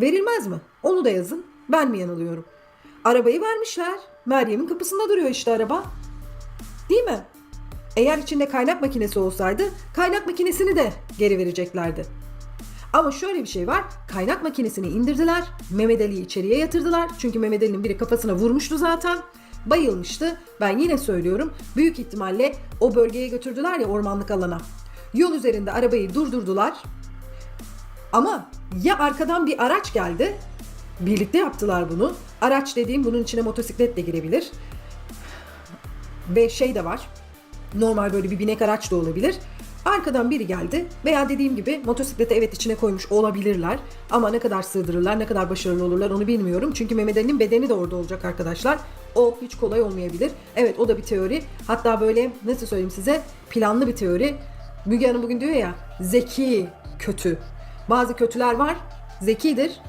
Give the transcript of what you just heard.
Verilmez mi? Onu da yazın. Ben mi yanılıyorum? Arabayı vermişler. Meryem'in kapısında duruyor işte araba. Değil mi? Eğer içinde kaynak makinesi olsaydı kaynak makinesini de geri vereceklerdi. Ama şöyle bir şey var. Kaynak makinesini indirdiler. Mehmet Ali'yi içeriye yatırdılar. Çünkü Mehmet Ali'nin biri kafasına vurmuştu zaten. Bayılmıştı. Ben yine söylüyorum. Büyük ihtimalle o bölgeye götürdüler ya ormanlık alana. Yol üzerinde arabayı durdurdular. Ama ya arkadan bir araç geldi. Birlikte yaptılar bunu. Araç dediğim bunun içine motosiklet de girebilir. Ve şey de var. Normal böyle bir binek araç da olabilir. Arkadan biri geldi veya dediğim gibi motosikleti evet içine koymuş olabilirler. Ama ne kadar sığdırırlar, ne kadar başarılı olurlar onu bilmiyorum. Çünkü Mehmet Ali'nin bedeni de orada olacak arkadaşlar. O hiç kolay olmayabilir. Evet o da bir teori. Hatta böyle nasıl söyleyeyim size planlı bir teori. Müge Hanım bugün diyor ya zeki kötü. Bazı kötüler var zekidir